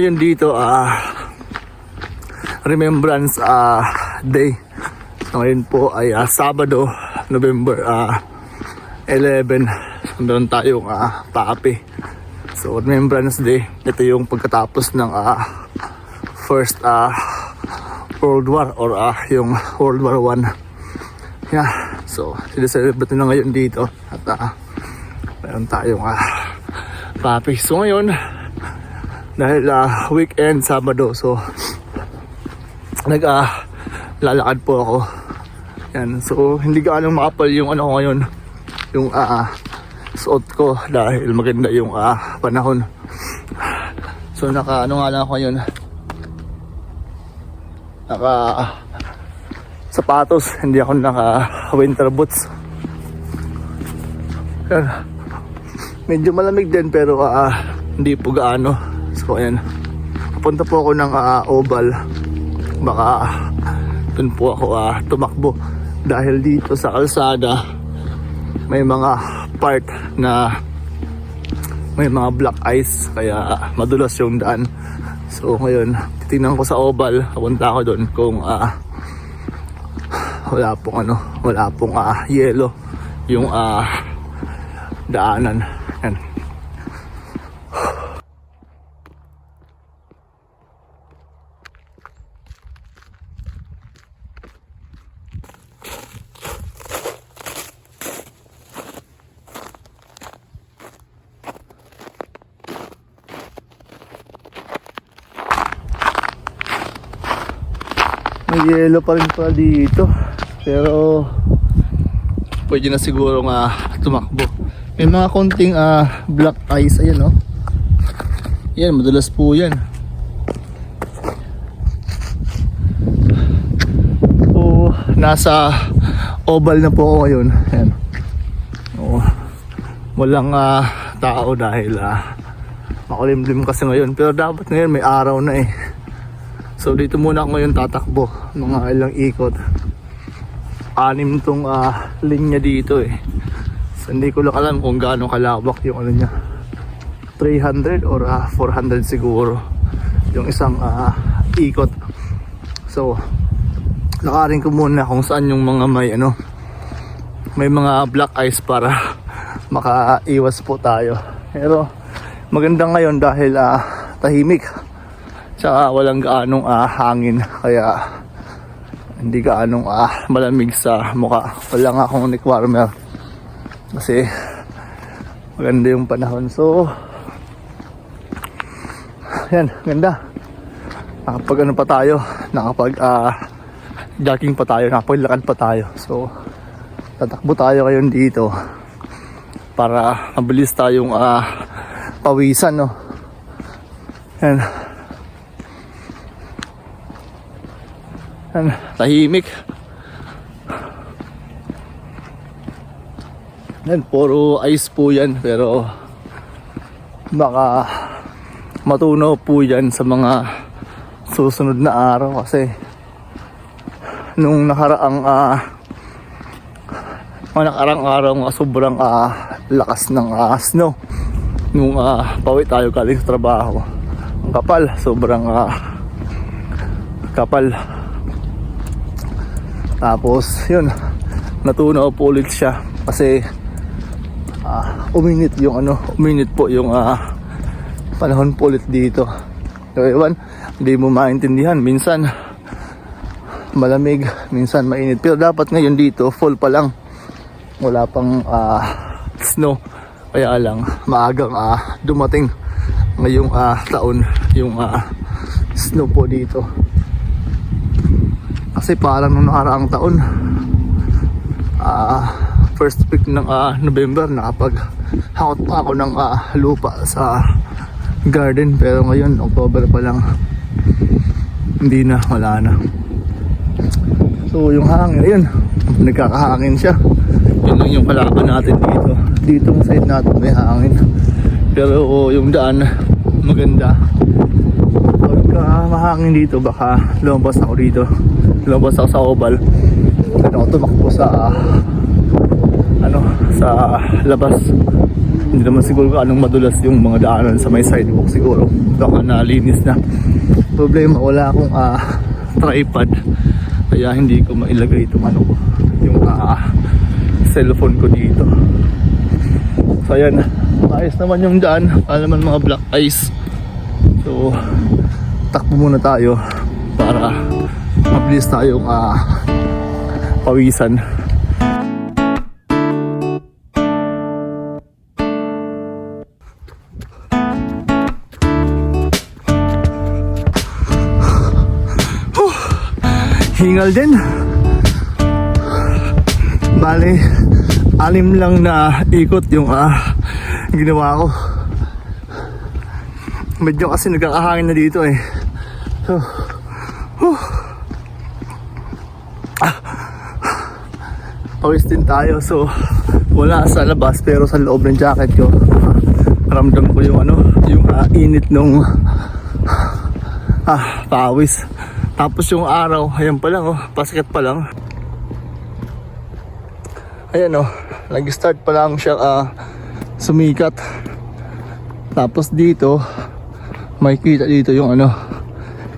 ngayon dito? Ah, Remembrance ah, Day. Ngayon po ay ah, Sabado, November ah, 11. So, meron tayong ah, paapi. So, Remembrance Day. Ito yung pagkatapos ng ah, First ah, World War or ah, yung World War 1. Yeah. So, sineselebrate na ngayon dito. At ah, meron tayong ah, papi. So, ngayon, dahil ah, weekend, Sabado, so nag ah, lalakad po ako. Yan. So, hindi gaano makapal yung ano ko ngayon. Yung ah, suot ko dahil maganda yung ah, panahon. So, naka ano nga lang ako ngayon. Naka sapatos, hindi ako naka winter boots. Yan. Medyo malamig din pero ah, hindi po gaano. So ayan. Punta po ako ng ah, oval. Baka dun po ako ah, tumakbo. Dahil dito sa kalsada may mga part na may mga black ice kaya madulas yung daan. So ngayon, titingnan ko sa oval, punta ako doon kung ah, wala pong ano, wala pong ah, yellow yung ah, daanan. Yan. Yellow pa rin pala dito. Pero pwede na siguro nga tumakbo. May mga konting ah, black ice ayan oh. Yan, madalas po yan. So, nasa oval na po ako ngayon. Ayan. Oo. Walang ah, tao dahil ah, makulimlim kasi ngayon. Pero dapat ngayon may araw na eh. So dito muna ako ngayon tatakbo mga ilang ikot. Anim tong ah, linya dito eh. So hindi ko lang alam kung gaano kalawak yung ano niya. 300 or ah, 400 siguro yung isang ah, ikot. So nakarin ko muna kung saan yung mga may ano may mga black ice para makaiwas po tayo. Pero maganda ngayon dahil ah, tahimik. Tsaka walang gaanong ah, hangin kaya hindi gaanong ah, malamig sa mukha. Wala nga akong neck warmer kasi maganda yung panahon. So yan, ganda. Nakapag ano pa tayo, nakapag ah, jogging pa tayo, nakapaglakad pa tayo. So tatakbo tayo ngayon dito para mabilis tayong ah, pawisan no. Yan. Yan, tahimik. Yan, puro ice po yan pero baka matunaw po yan sa mga susunod na araw kasi nung nakaraang ah, mga nakaraang araw nga sobrang ah, lakas ng ah, snow. Nung ah, pawi tayo galing sa trabaho. Ang kapal sobrang ah, kapal tapos yun natunaw po ulit siya kasi ah, uminit yung ano uminit po yung ah, panahon po ulit dito. So ewan hindi mo maintindihan. Minsan malamig minsan mainit. Pero dapat ngayon dito fall pa lang. Wala pang ah, snow. Kaya lang maagang ah, dumating ngayong ah, taon yung ah, snow po dito kasi parang nung nakaraang taon ah, first week ng ah, November nakapag hakot pa ako ng ah, lupa sa garden. Pero ngayon October pa lang hindi na wala na. So yung hangin ayun nagkakahangin siya. Yun lang yung kalaban natin dito. Dito ang side natin may hangin. Pero oh, yung daan maganda. Pagka mahangin dito baka lumabas ako dito lumabas ako sa oval ano ako tumakbo sa ano sa labas Hindi naman siguro anong madulas yung mga daanan sa may sidewalk siguro. Baka nalinis na. Problema, wala akong ah, tripod. Kaya hindi ko mailagay itong ano ko. Yung ah, cellphone ko dito. So ayan, ayos naman yung daan. Wala naman mga black ice. So, takbo muna tayo para mabilis tayong ah, pawisan. Huh, Hingal din. Bale, alim lang na ikot yung ah, ginawa ko. Medyo kasi nagkakahangin na dito eh. So, whew. Pawis din tayo so wala sa labas pero sa loob ng jacket ko ramdam ko yung ano yung ah, init nung ah pawis. Tapos yung araw ayan pa lang oh pasikat pa lang. Ayan oh nag start pa lang siya ah, sumikat. Tapos dito may kita dito yung ano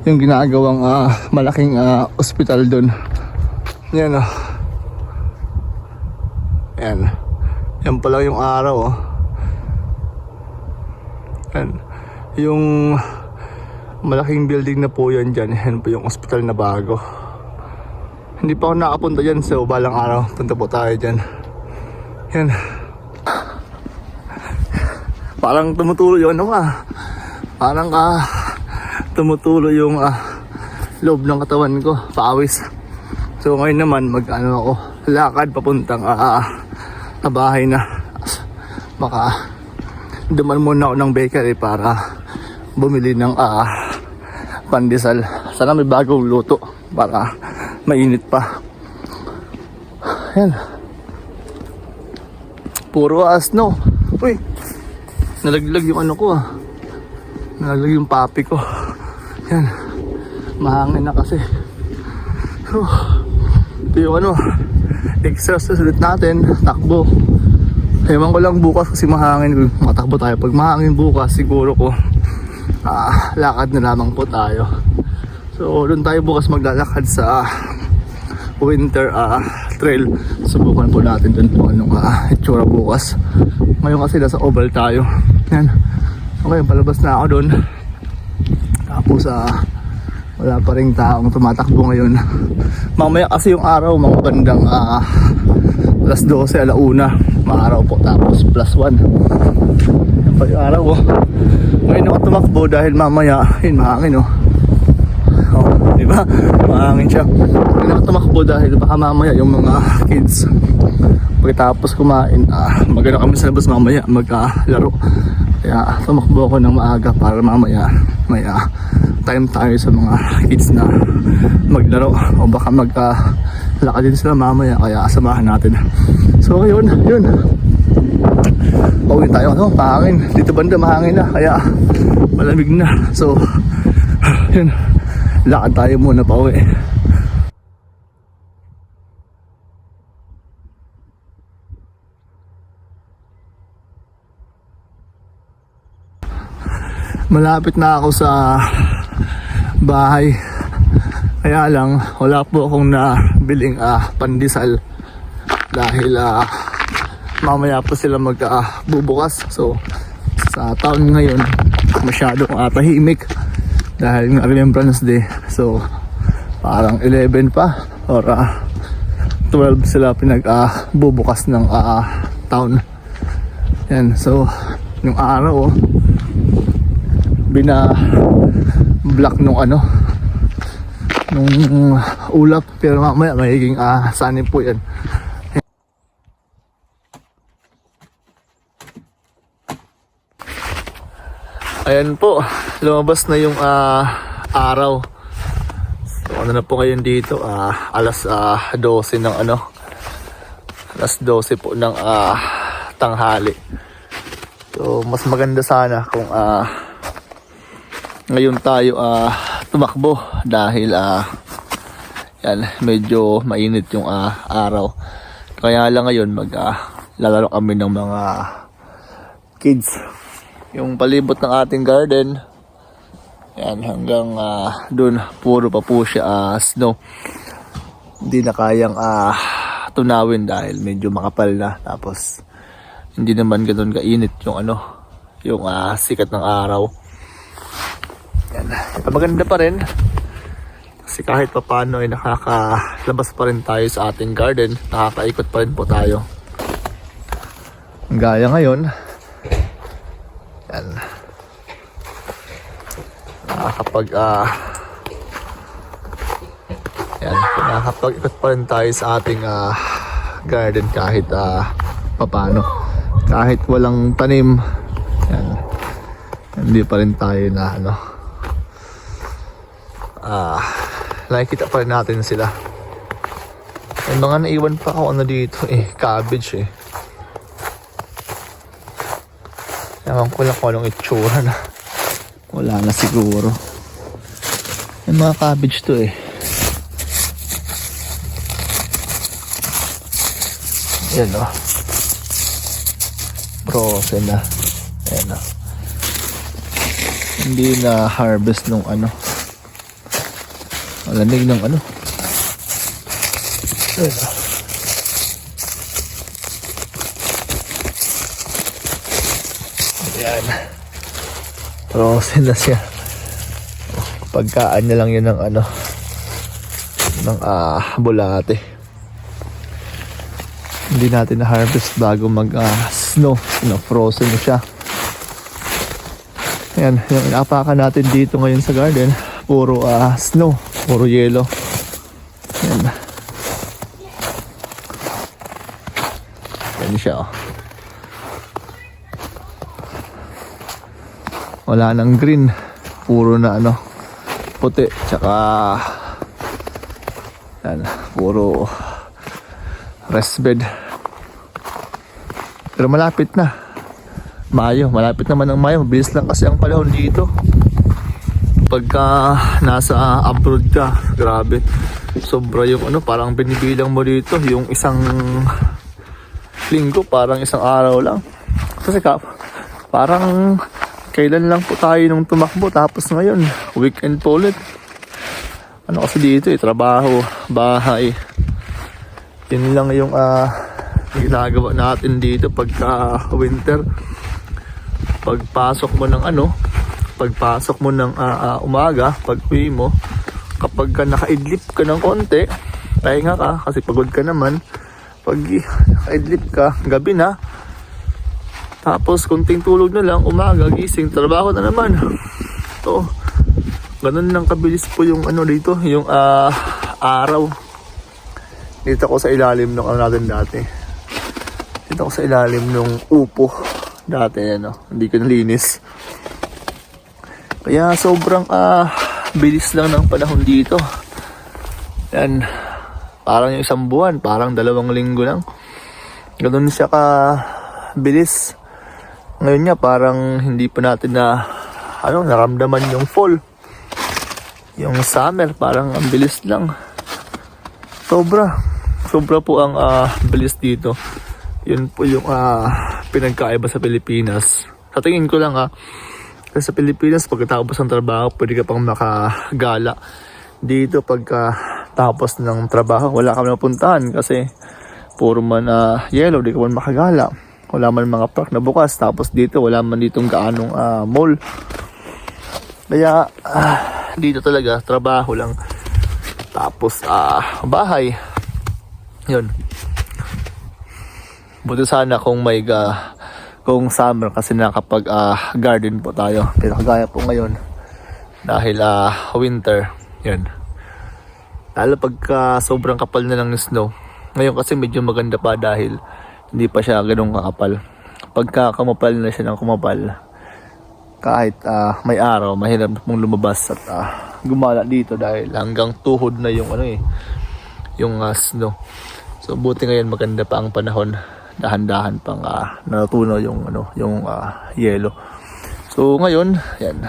yung ginagawang ah, malaking ah, ospital doon yan oh yan yan pa yung araw oh. Yan yung malaking building na po yan dyan yan po yung ospital na bago. Hindi pa ako nakapunta dyan so balang araw punta po tayo dyan. Yan parang tumutulo yung ano ka parang ah tumutulo yung ah, loob ng katawan ko pawis. So ngayon naman mag ano ako lakad papuntang ah, na bahay na. Baka duman muna ako ng bakery para bumili ng ah, pandesal. Sana may bagong luto para mainit pa. Yan puro asno uy! Nalaglag yung ano ko ah. Nalaglag yung papi ko. Yan mahangin na kasi. So, ito ano exercise ulit natin. Takbo. Ewan ko lang bukas kasi mahangin matakbo tayo. Pag mahangin bukas siguro ko ah, lakad na lamang po tayo. So doon tayo bukas maglalakad sa winter ah, trail. Subukan po natin dun po anong ah, itsura bukas. Ngayon kasi nasa oval tayo. Yan. Okay palabas na ako doon tapos ah, wala pa rin taong tumatakbo ngayon mamaya kasi yung araw mga bandang ah, alas 12 alauna maaraw po tapos plus 1 yan pa yung araw oh. ngayon ako tumakbo dahil mamaya yun mahangin oh Oh, di ba? Mahangin siya. Hindi ako tumakbo dahil baka mamaya yung mga kids pagkatapos kumain, ah, magano kami sa labas mamaya, magkalaro. Kaya tumakbo ako ng maaga para mamaya may ah, time tayo sa mga kids na maglaro o baka mag ah, lakad din sila mamaya kaya samahan natin. So yun, yun. Pauwi tayo, no? Mahangin. Dito banda mahangin na kaya malamig na. So yun lakad tayo muna pa uwi. Malapit na ako sa bahay. Kaya lang, wala po akong nabiling ah, pandesal dahil ah, mamaya po sila magbubukas. so, sa taon ngayon, masyadong uh, tahimik dahil nga Remembrance Day. So, parang 11 pa or ah, 12 sila pinag ah, bubukas ng ah, town. Yan, so yung araw oh, bina block nung ano nung ulap pero mamaya magiging ah, sunny po yan. Ayan po, lumabas na yung ah, araw. So ano na po ngayon dito, ah, alas ah, 12 ng ano, alas 12 po ng ah, tanghali. So mas maganda sana kung ah, ngayon tayo ah, tumakbo dahil ah, yan, medyo mainit yung ah, araw. Kaya lang ngayon mag ah, lalaro kami ng mga kids. Yung palibot ng ating garden, yan hanggang ah, dun puro pa po siya ah, snow. Hindi na kayang ah, tunawin dahil medyo makapal na. Tapos hindi naman ganoon kainit yung ano, yung ah, sikat ng araw. Yan. Maganda pa rin. Kasi kahit papano ay nakakalabas pa rin tayo sa ating garden. Nakakaikot pa rin po tayo. Gaya ngayon. Yan. Nakakapag ah yan, nakakapag-ikot pa rin tayo sa ating ah, garden kahit ah, papano. Kahit walang tanim. Yan. Hindi pa rin tayo na ano. Ah, nakikita pa rin natin sila. May mga naiwan pa ako ano dito eh, cabbage eh. Ewan ko lang kung anong itsura na. Wala na siguro. May mga cabbage to eh. Yan o. Frozen na. Yan o. Hindi na harvest nung ano. Malamig ng ano. Yan o. Yan. Frozen na siya. Pagkaan niya lang yun ng ano. Ng ah, bulate hindi natin na-harvest bago mag-snow. na frozen na siya. Ayan, yung inapakan natin dito ngayon sa garden, puro ah, snow, puro yelo. Ayan. Ayan siya, oh. Wala nang green, puro na ano, puti, tsaka yan, puro rest bed. Pero malapit na. Mayo, malapit naman ang Mayo. Mabilis lang kasi ang panahon dito. Pagka nasa abroad ka, grabe. Sobra yung ano, parang binibilang mo dito. Yung isang linggo, parang isang araw lang. Kasi ka, parang kailan lang po tayo nung tumakbo. Tapos ngayon, weekend po ulit. Ano kasi dito eh, trabaho, bahay. Yun lang yung ah, ginagawa natin dito pagka winter. Pagpasok mo ng ano, pagpasok mo ng ah, ah, umaga, pag uwi mo, kapag ka nakaidlip ka ng konti, pahinga ka kasi pagod ka naman. Pag nakaidlip ka, gabi na, tapos kunting tulog na lang, umaga, gising, trabaho na naman. To, ganun lang kabilis po yung ano dito, yung ah, araw. Dito ako sa ilalim ng ano natin dati. Dito ako sa ilalim ng upo. Dati ano, hindi ko nalinis. Kaya sobrang ah bilis lang ng panahon dito. Yan. Parang yung isang buwan, parang dalawang linggo lang. Ganun siya ka bilis. Ngayon nga parang hindi pa natin na ano, naramdaman yung fall. Yung summer, parang ang bilis lang. Sobra. Sobra po ang ah, bilis dito. Yun po yung ah, pinagkaiba sa Pilipinas. Sa tingin ko lang ah, kasi sa Pilipinas pagkatapos ng trabaho pwede ka pang makagala. Dito pagka tapos ng trabaho wala ka mapuntahan kasi puro man ah, yellow, di ka man makagala. Wala man mga park na bukas. Tapos dito wala man ditong gaanong ah, mall. Kaya ah, dito talaga trabaho lang. Tapos ah bahay. Yun. Buti sana kung may ga, kung summer kasi nakapag ah, garden po tayo. Pero kagaya po ngayon dahil ah, winter. Yun. Lalo pagka sobrang kapal na ng snow. Ngayon kasi medyo maganda pa dahil hindi pa siya ganun kakapal. Pagka kumapal na siya ng kumapal, kahit ah, may araw, mahirap mong lumabas at ah, gumala dito dahil hanggang tuhod na yung ano eh, yung ah, snow. So buti ngayon maganda pa ang panahon, dahan-dahan pang ah, natutunaw yung ano, yung ah, yelo. So ngayon, yan.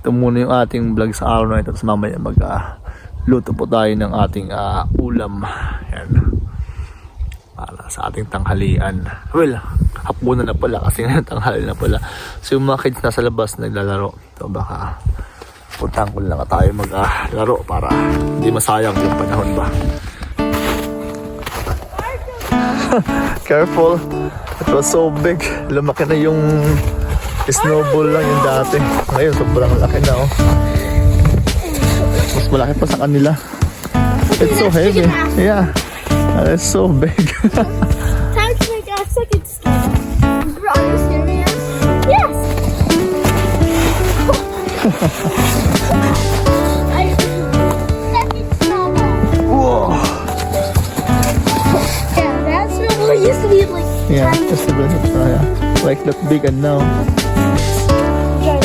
Ito muna yung ating vlog sa araw na ito. Tapos mamaya mag ah, luto po tayo ng ating ah, ulam. Yan. Para sa ating tanghalian. Well, hapunan na pala kasi ngayon tanghali na pala. So yung mga kids nasa labas naglalaro. So baka puntahan ko lang tayo maglaro para hindi masayang yung panahon ba. Careful. It was so big. Lumaki na yung snowball lang yung dati. Ngayon, sobrang laki na oh. Mas malaki pa sa kanila. It's so heavy. Yeah. It's so big. Yeah, just a bit. Oh, yeah. Like that big and now.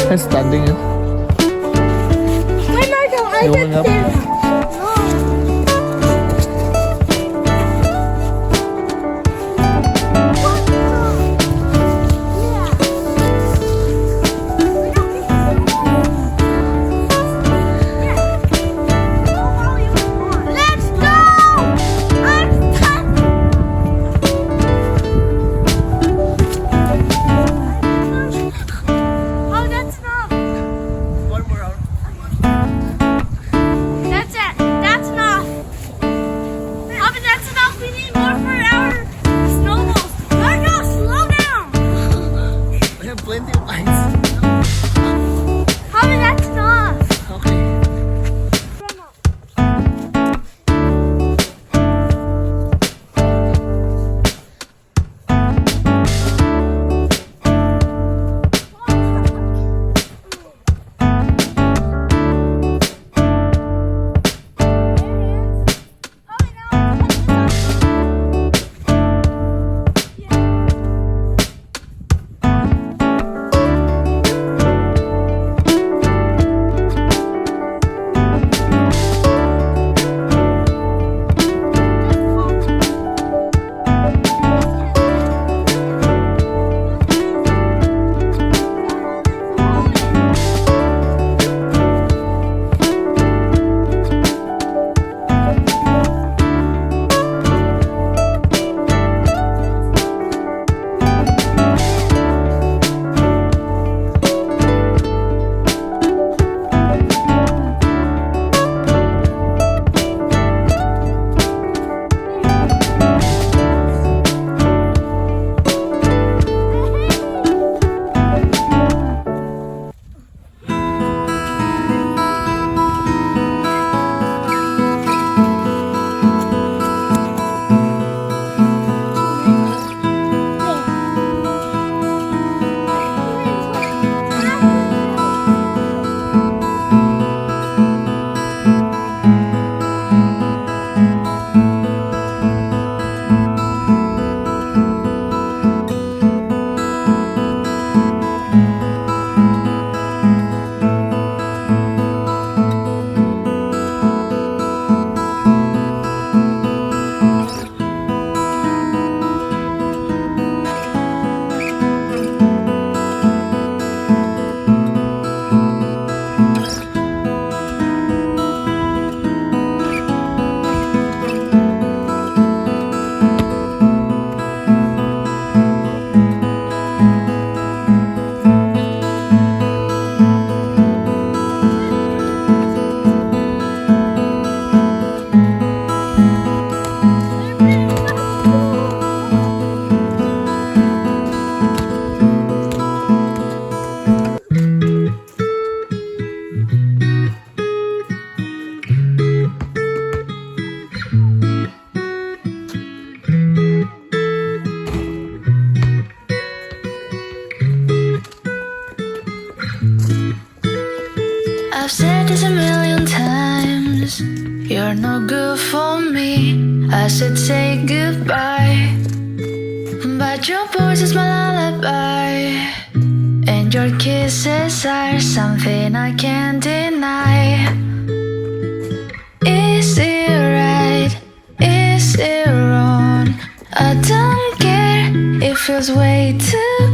I'm standing it. Wait, Marco, I You did went up? But your voice is my lullaby. And your kisses are something I can't deny. Is it right? Is it wrong? I don't care. It feels way too